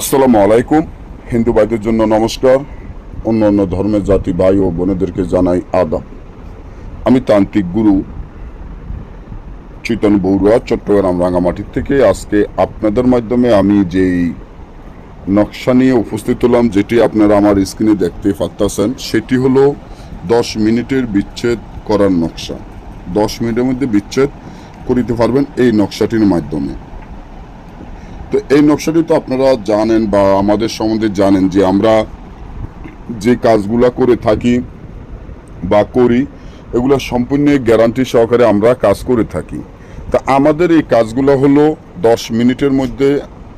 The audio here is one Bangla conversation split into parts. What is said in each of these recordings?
আসসালামু আলাইকুম। হিন্দু ভাইদের জন্য নমস্কার। অন্য অন্য ধর্মের জাতি ভাই ও বোনেদেরকে জানাই আদাব। আমি তান্ত্রিক গুরু চৈতন্য বৌরুয়া চট্টগ্রাম রাঙামাটির থেকে। আজকে আপনাদের মাধ্যমে আমি যেই নকশা নিয়ে উপস্থিত হলাম, যেটি আপনারা আমার স্ক্রিনে দেখতে পাচ্ছেন সেটি হলো দশ মিনিটের বিচ্ছেদ করার নকশা। দশ মিনিটের মধ্যে বিচ্ছেদ করিতে পারবেন এই নকশাটির মাধ্যমে। তো এই নকশাটি তো আপনারা জানেন বা আমাদের সম্বন্ধে জানেন যে আমরা যে কাজগুলা করে থাকি বা করি, এগুলো সম্পূর্ণ গ্যারান্টি সহকারে আমরা কাজ করে থাকি। তা আমাদের এই কাজগুলো হলো দশ মিনিটের মধ্যে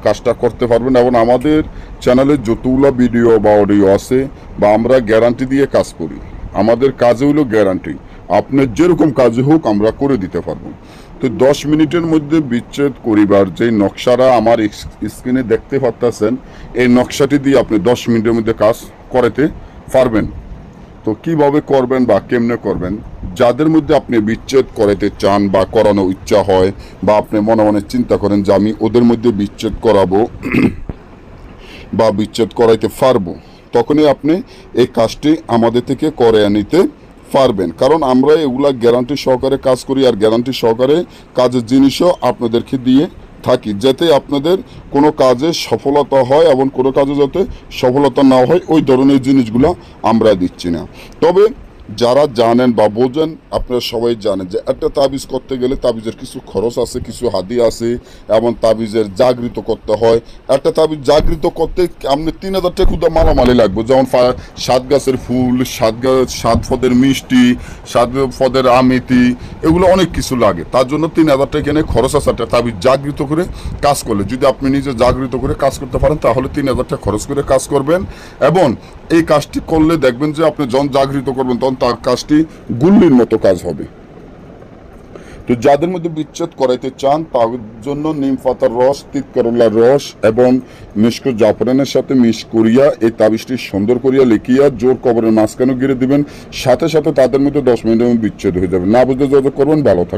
কাজটা করতে পারবেন এবং আমাদের চ্যানেলে যতগুলো ভিডিও বা অডিও আছে বা আমরা গ্যারান্টি দিয়ে কাজ করি। আমাদের কাজে হলো গ্যারান্টি। আপনার যেরকম কাজে হোক আমরা করে দিতে পারব। তো দশ মিনিটের মধ্যে বিচ্ছেদ করিবার যে নকশাটা আমার স্ক্রিনে দেখতে পাচ্ছেন এই নকশাটি দিয়ে আপনি দশ মিনিটের মধ্যে কাজ করাতে পারবেন। তো কীভাবে করবেন বা কেমনে করবেন? যাদের মধ্যে আপনি বিচ্ছেদ করাতে চান বা করানো ইচ্ছা হয় বা আপনি মনে মনে চিন্তা করেন যে আমি ওদের মধ্যে বিচ্ছেদ করাবো বা বিচ্ছেদ করাইতে পারব, তখনই আপনি এই কাজটি আমাদের থেকে করে নিতে পারবেন। কারণ আমরা এগুলা গ্যারান্টি সহকারে কাজ করি আর গ্যারান্টি সহকারে কাজের জিনিসও আপনাদেরকে দিয়ে থাকি, যাতে আপনাদের কোনো কাজে সফলতা হয় এবং কোনো কাজে যাতে সফলতা না হয়, ওই ধরনের জিনিসগুলো আমরা দিচ্ছি না। তবে যারা জানেন বা বোঝেন, আপনারা সবাই জানেন যে একটা তাবিজ করতে গেলে তাবিজের কিছু খরচ আছে, কিছু হাদি আছে, এবং তাবিজের জাগৃত করতে হয়। একটা তাবিজ জাগৃত করতে আপনি তিন হাজার টাকা মালামালি লাগবে, যেমন সাত গাছের ফুল, সাত গাছ সাত ফদের মিষ্টি, সাত ফদের আমিতি, এগুলো অনেক কিছু লাগে। তার জন্য তিন হাজার টাকা এনে খরচ আছে একটা তাবিজ জাগৃত করে কাজ করলে। যদি আপনি নিজে জাগৃত করে কাজ করতে পারেন, তাহলে তিন হাজার টাকা খরচ করে কাজ করবেন। এবং এই কাজটি করলে দেখবেন যে আপনি যখন জাগৃত করবেন তখন তার কাজটি গুল্লির মতো কাজ হবে। তো যাদের মধ্যে বিচ্ছেদ করাইতে চান, তার জন্য নিম পাতার রস, তিত করলার রস এবং নিষ্ক জাফরানের সাথে মিশ করিয়া এই তাবিজটি সুন্দর করিয়া লিখিয়া জোর কবরের মাঝখানে গিরে দিবেন। সাথে সাথে তাদের মধ্যে দশ মিনিটের বিচ্ছেদ হয়ে যাবে। না বুঝতে যত করবেন, ভালো থাকবে